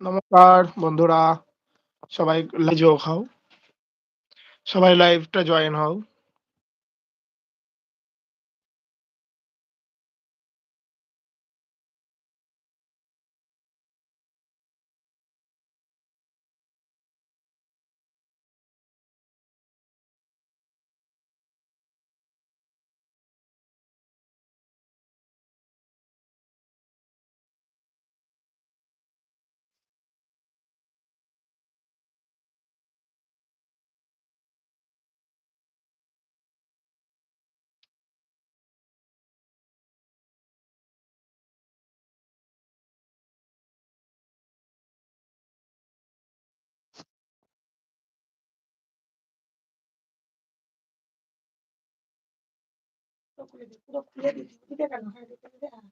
নমস্কার বন্ধুরা। সবাই লাইভ খাও। সবাই লাইভটা জয়েন হও। পুরো খুলে। দিতে কেন? হ্যাঁ, দিতে দিতে হ্যাঁ।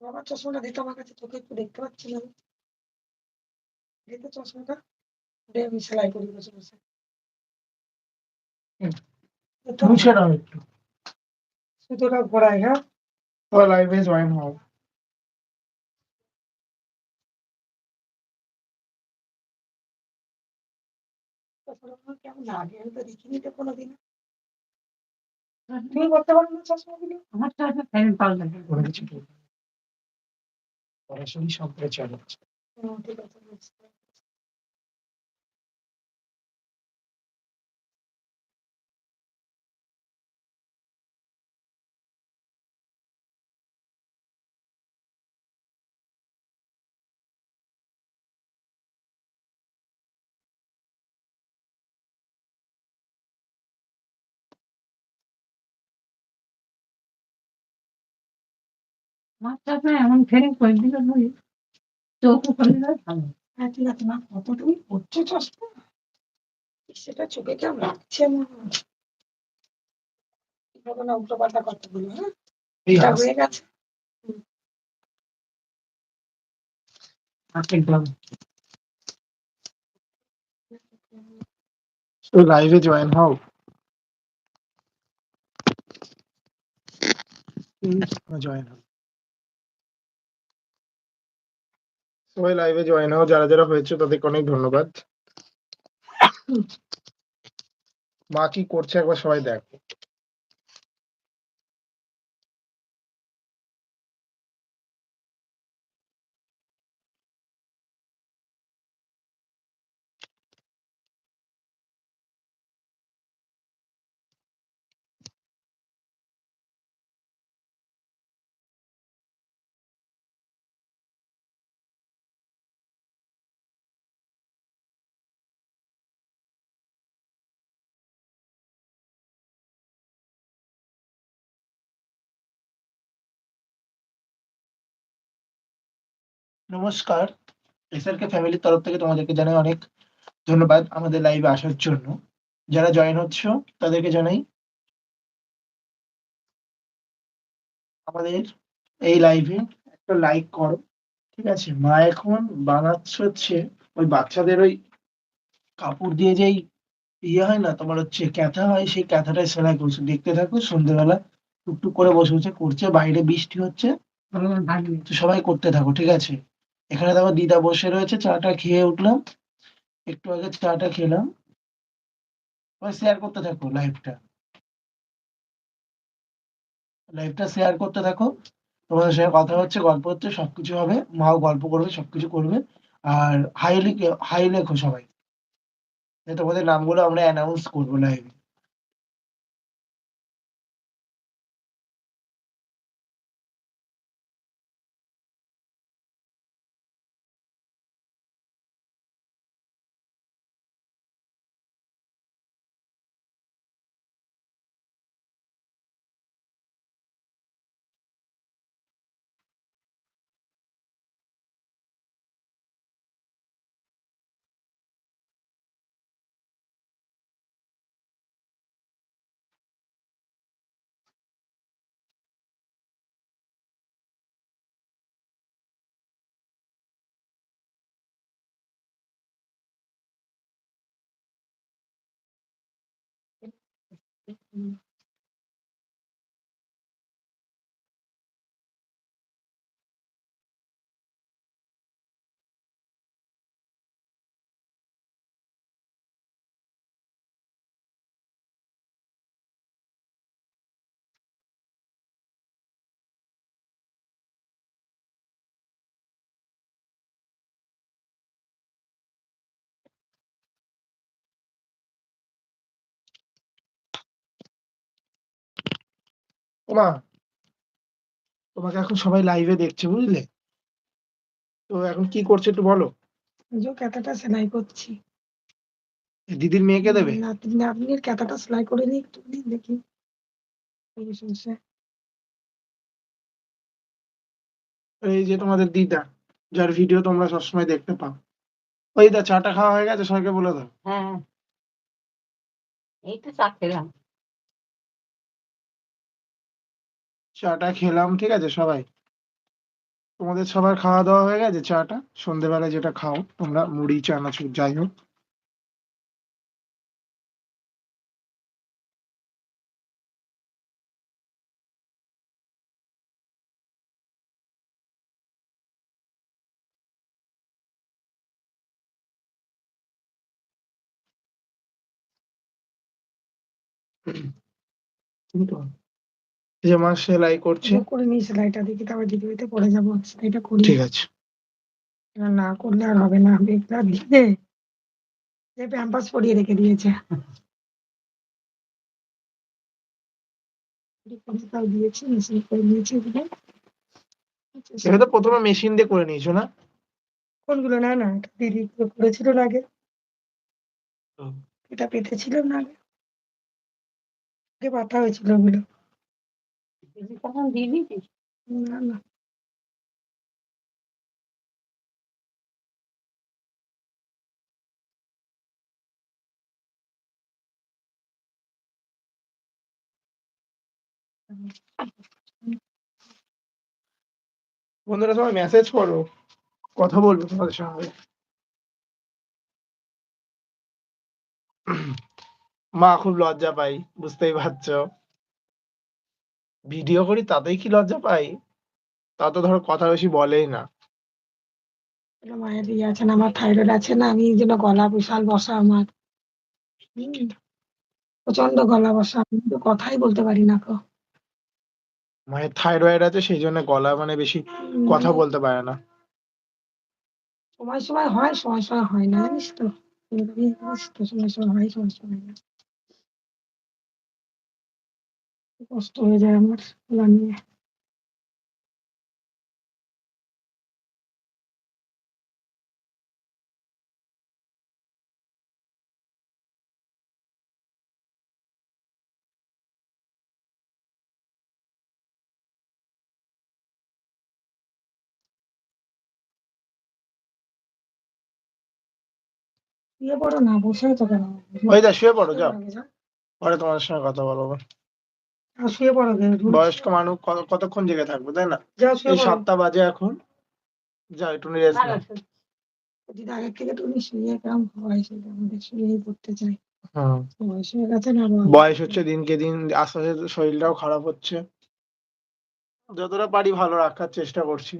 আমার চশমাটা দে তো আমার কাছে তোকে একটু দেখতে পাচ্ছি না আমি। তো চশমাটা। আমি সেলাই করি বসে, বসে। মুছে নাও একটু। সুতোটা ঘোরাই, হ্যাঁ? লাইভে জয়েন হও। চশমাটা কেমন লাগে? আমি তো দেখিনি তো কোনোদিনও। তুমি পড়তে পারো না চশমাগুলো? ফ্যান পাল্টে কোনো কিছু পড়াশোনা সম্প্রচার হচ্ছে। ঠিক আছে পেরেছি। এমন ফ্যান করে দিলে বলি চোখও করে দিলে ভালো হ্যাঁ, ঠিক আছে মা। কত তুমি পড়ছো চশমা? সেটা চোখে কেমন লাগছে না হ্যাঁ? এটা হয়ে গেছে। লাইভে জয়েন হও। জয়েন হও। সবাই লাইভে জয়েন হও। যারা, যারা হয়েছে তাদেরকে অনেক ধন্যবাদ। মা কি করছে একবার সবাই দেখো। নমস্কার। এসআরকে ফ্যামিলির তরফ থেকে তোমাদেরকে জানাই অনেক ধন্যবাদ আমাদের লাইভে আসার জন্য। যারা জয়েন হচ্ছ তাদেরকে জানাই আমাদের এই লাইভে একটা লাইক করো। ঠিক আছে? মা এখন বানাচ্ছে হচ্ছে ওই বাচ্চাদের ওই কাপড় দিয়ে যেই ইয়ে হয় না তোমার হচ্ছে ক্যাথা হয় সেই ক্যাথাটাই সেলাই করছে। দেখতে থাকো সন্ধ্যেবেলা টুকটুক করে বসে, বসে করছে। বাইরে বৃষ্টি হচ্ছে। সবাই করতে থাকো। ঠিক আছে? এখানে দেখো দিদা বসে রয়েছে। চাটা খেয়ে উঠলাম। একটু আগে চাটা খেলাম। শেয়ার করতে থাকো লাইভটা। লাইভটা শেয়ার করতে থাকো। তোমাদের সঙ্গে কথা হচ্ছে, গল্প হচ্ছে, সবকিছু হবে। মাও গল্প করবে, সবকিছু করবে। আর হাই হাই লেখো সবাই। তোমাদের নামগুলো আমরা অ্যানাউন্স করব লাইভে। Mm-hmm. ওমা তোমাকে এখন সবাই লাইভে দেখছে বুঝলে? তো এখন কি করছে একটু বলো। যে ক্যাথাটা সেলাই করছি। দিদির মেয়েকে দেবে? নাতনি নাতনির ক্যাথাটা সেলাই করে নিই একটুখানি দেখি। বসে বসে এই যে তোমাদের দিদা যার ভিডিও তোমরা সবসময় দেখতে পাও। ওই দা চাটা খাওয়া হয়ে গেছে সবাইকে বলে দাও। হ্যাঁ। এই তো চা খেলাম। চাটা খেলাম, ঠিক আছে, সবাই? তোমাদের সবার খাওয়া দাওয়া হয়ে গেছে চাটা? সন্ধেবেলায় যেটা খাও, তোমরা মুড়ি, চানাচুর, যাই হোক। কিন্তু এই যে মা সেলাই করছে। করে নিই সেলাইটা দেখি তারপর দিদি বাড়িতে পরে যাব সেলাইটা করি। ঠিক আছে। না করলে আর হবে না বেকার দিয়ে যে প্যাম্পাস পরিয়ে রেখে দিয়েছে। তাও দিয়েছি মেশিন করে নিয়েছি এগুলো। এটা তো প্রথমে মেশিন দিয়ে করে নিয়েছো না? কোনগুলো? না না দিদি করেছিল না আগে। এটা পেতেছিলাম না আগে পাতা হয়েছিল ওগুলো। তখন দিয়ে দিয়েছিস না না বন্ধুরা সবাই মেসেজ করো। কথা বলব তোমাদের সঙ্গে। মা খুব লজ্জা পাই বুঝতেই পারছ। ভিডিও করি তাতেই কি লজ্জা পাই? তা তো ধরো কথা বেশি বলেই না। মায়ের ইয়ে আছে না আমার থাইরয়েড আছে না আমি জন্য গলা বিশাল বসা আমার। প্রচণ্ড গলা বসা আমি তো কথাই বলতে পারি না কো। মায়ের থাইরয়েড আছে সেই জন্য গলা মানে বেশি কথা বলতে পারে না। সময় সময় হয় সময় সময় হয় না জানিস তো? তো সময় সময় হয় সময় সময় হয় না। কষ্ট হয়ে যায় আমার গলা নিয়ে। শুয়ে পড়ো না বসে তো কেন? ওই দা শুয়ে পড়ো যাও। পরে তোমাদের সঙ্গে কথা বলব। আর শুয়ে পড়ো গে, বয়স্ক মানুষ কত- কতক্ষণ জেগে থাকবে তাই না? যাও শুয়ে এই পড়ো। সাতটা বাজে এখন। যাও একটু রেস্ট নাও শোন। আগের থেকে তুমি শুয়ে কেমন হয় সেটা আমাদের শুয়েই পড়তে চাই। বয়স হয়ে গেছে না বয়স হচ্ছে দিনকে দিন আস্তে আস্তে শরীরটাও খারাপ হচ্ছে। যতটা পারি ভালো রাখার চেষ্টা করছি।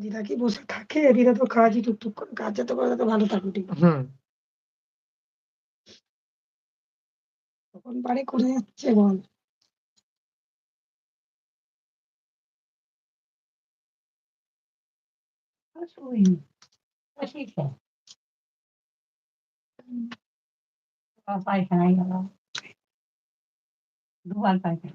দিদা কি বসে থাকে? দিদা তো কাজই টুকটুক করে কাজ যাতে করে তত ভালো থাকুক ঠিক হুম। তখন পারে করে যাচ্ছে বল? 我出去，我谢谢。嗯，我发一下那个，多发一下。